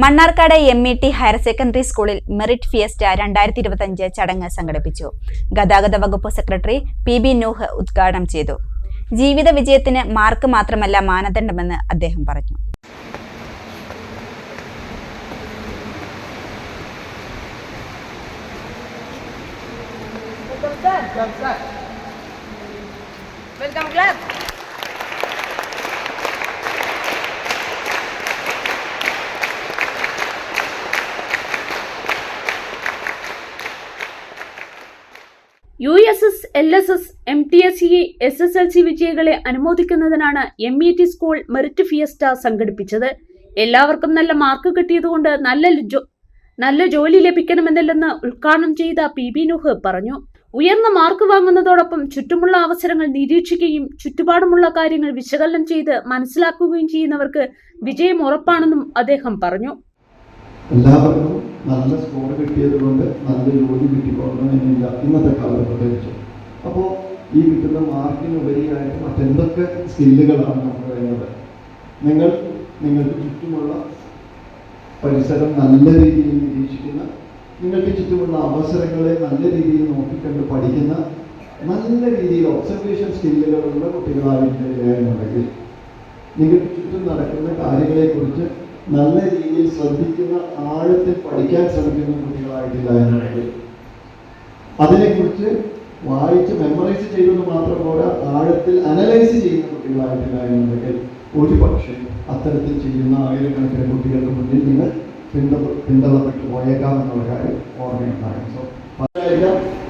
Mannarkkad M E T higher secondary സ്കൂളിൽ merit fiesta രണ്ടായിരത്തി ഇരുപത്തഞ്ച് ചടങ്ങ് സംഘടിപ്പിച്ചു. ഗതാഗത വകുപ്പ് സെക്രട്ടറി പി ബി നൂഹ് ഉദ്ഘാടനം ചെയ്തു. ജീവിത വിജയത്തിന് മാർക്ക് മാത്രമല്ല മാനദണ്ഡമെന്ന് അദ്ദേഹം പറഞ്ഞു. Welcome class. U S S L S S M T S C S S L C വിജയികളെ അനുമോദിക്കുന്നതിനാണ് M E T school merit fiesta സംഘടിപ്പിച്ചത്. എല്ലാവർക്കും നല്ല മാർക്ക് കിട്ടിയതുകൊണ്ട് നല്ല നല്ല ജോലി ലഭിക്കണമെന്നില്ലെന്ന് ഉദ്ഘാടനം ചെയ്ത പി ബി നുഹ് പറഞ്ഞു. ഉയർന്ന മാർക്ക് വാങ്ങുന്നതോടൊപ്പം ചുറ്റുമുള്ള അവസരങ്ങൾ നിരീക്ഷിക്കുകയും ചുറ്റുപാടുമുള്ള കാര്യങ്ങൾ വിശകലനം ചെയ്ത് മനസ്സിലാക്കുകയും ചെയ്യുന്നവർക്ക് വിജയം ഉറപ്പാണെന്നും അദ്ദേഹം പറഞ്ഞു. എല്ലാവർക്കും നല്ല സ്കോർ കിട്ടിയത് കൊണ്ട് നല്ല ജോലി കിട്ടിക്കൊള്ളണമെന്നില്ല ഇന്നത്തെ കാലത്ത് പ്രത്യേകിച്ച്. അപ്പോൾ ഈ കിട്ടുന്ന മാർക്കിന് ഉപരിയായിട്ട് മറ്റെന്തൊക്കെ സ്കില്ലുകളാണ് നമ്മൾ വേണ്ടത്? നിങ്ങൾ നിങ്ങൾക്ക് ചുറ്റുമുള്ള പരിസരം നല്ല രീതിയിൽ നിരീക്ഷിക്കുന്ന നിങ്ങൾക്ക് ചുറ്റുമുള്ള അവസരങ്ങളെ നല്ല രീതിയിൽ നോക്കിക്കണ്ട് പഠിക്കുന്ന നല്ല രീതിയിൽ ഒബ്സർവേഷൻ സ്കില്ലുകളുള്ള കുട്ടികളായിട്ടുണ്ടെങ്കിൽ നിങ്ങൾക്ക് ചുറ്റും നടക്കുന്ന കാര്യങ്ങളെക്കുറിച്ച് നല്ല രീതിയിൽ ശ്രദ്ധിക്കുന്ന ആഴത്തിൽ പഠിക്കാൻ ശ്രമിക്കുന്ന കുട്ടികളായിട്ടില്ല എന്നുള്ളത് അതിനെക്കുറിച്ച് വായിച്ച് മെമ്മറൈസ് ചെയ്തെന്ന് മാത്രം പോരാ ആഴത്തിൽ അനലൈസ് ചെയ്യുന്ന കുട്ടികളായിട്ടില്ല എന്നുണ്ടെങ്കിൽ ഒരു പക്ഷേ അത്തരത്തിൽ ചെയ്യുന്ന ആയിരക്കണക്കിന് കുട്ടികൾക്ക് മുന്നിൽ നിന്ന് പിന്ത പിന്തള്ളപ്പെട്ടു പോയേക്കാം എന്നുള്ള കാര്യം ഓർമ്മയുണ്ടാകും. സോ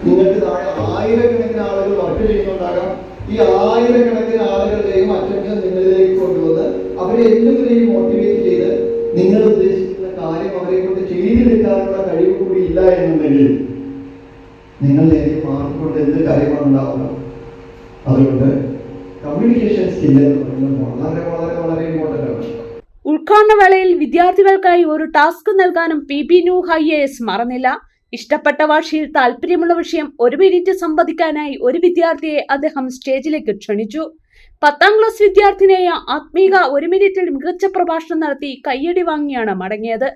നിങ്ങൾക്ക് താഴെ ആയിരക്കണക്കിന് ആളുകൾ വർക്ക് ചെയ്യുന്നുണ്ടാകാം. ഈ ആയിരക്കണക്കിന് ആളുകളുടെയും അറ്റൻഷൻ നിങ്ങളിലേക്ക് കൊണ്ടുവന്ന് അവരെ എല്ലാവരെയും മോട്ടിവേറ്റ് ചെയ്ത് നിങ്ങൾ ഉദ്ദേശിക്കുന്ന കാര്യം അവരെ കൊണ്ട് ചെയ്തെടുക്കാനുള്ള കഴിവ് കൂടി ഇല്ല എന്നുണ്ടെങ്കിൽ നിങ്ങൾ നേരെ മാർക്ക് കൊണ്ട് എന്ത് കാര്യമാണ് ഉണ്ടാവുക? അതുകൊണ്ട് കമ്മ്യൂണിക്കേഷൻ സ്കില്ല് പറയുന്നത് വളരെ വളരെ വളരെ ഇമ്പോർട്ടന്റ് ആണ്. ഉദ്ഘാടന വേളയിൽ വിദ്യാർത്ഥികൾക്കായി ഒരു ടാസ്ക് നൽകാനും P B Nooh I S മറന്നില്ല. ഇഷ്ടപ്പെട്ട ഭാഷയിൽ താല്പര്യമുള്ള വിഷയം ഒരു മിനിറ്റ് സംവദിക്കാനായി ഒരു വിദ്യാർത്ഥിയെ അദ്ദേഹം സ്റ്റേജിലേക്ക് ക്ഷണിച്ചു. പത്താം ക്ലാസ് വിദ്യാർത്ഥിനിയായ ആത്മീക ഒരു മിനിറ്റിൽ മികച്ച പ്രഭാഷണം നടത്തി കയ്യടി വാങ്ങിയാണ് മടങ്ങിയത്.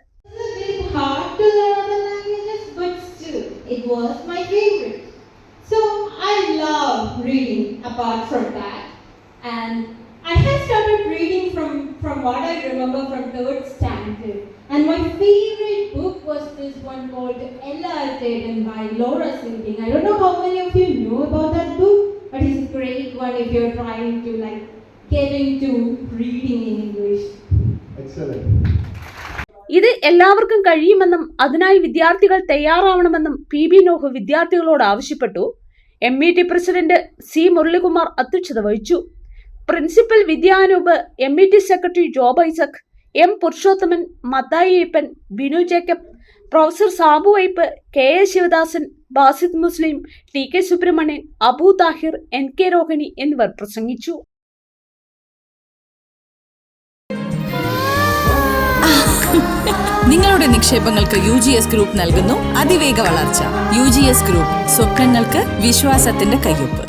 And I had started reading from, from what I remember from third standard. And my favorite book was this one called Ella Artaden by Laura Singing. I don't know how many of you know about that book, but it's a great one if you're trying to like get into reading in English. Excellent. ഇത് എല്ലാവർക്കും കഴിയുമെന്നും അതിനായി വിദ്യാർത്ഥികൾ തയ്യാറാവണമെന്നും P B Noah വിദ്യാർത്ഥികളോട് ആവശ്യപ്പെട്ടു M E T president C Muralikumar അധ്യക്ഷത വഹിച്ചു principal Vidyanoop M E T secretary Job Isaac M Purushothaman Mathai Ayyappan Binu Jacob professor Sabu wipe K A Sivadasan Basid Muslim T K Subrahmanyan Abu Thahir N K Rohini എന്നിവർ പ്രസംഗിച്ചു. നിങ്ങളുടെ നിക്ഷേപങ്ങൾക്ക് U G S group നൽകുന്നു അതിവേഗ വളർച്ച. U G S group സ്വപ്നങ്ങൾക്ക് വിശ്വാസത്തിന്റെ കയ്യൊപ്പ്.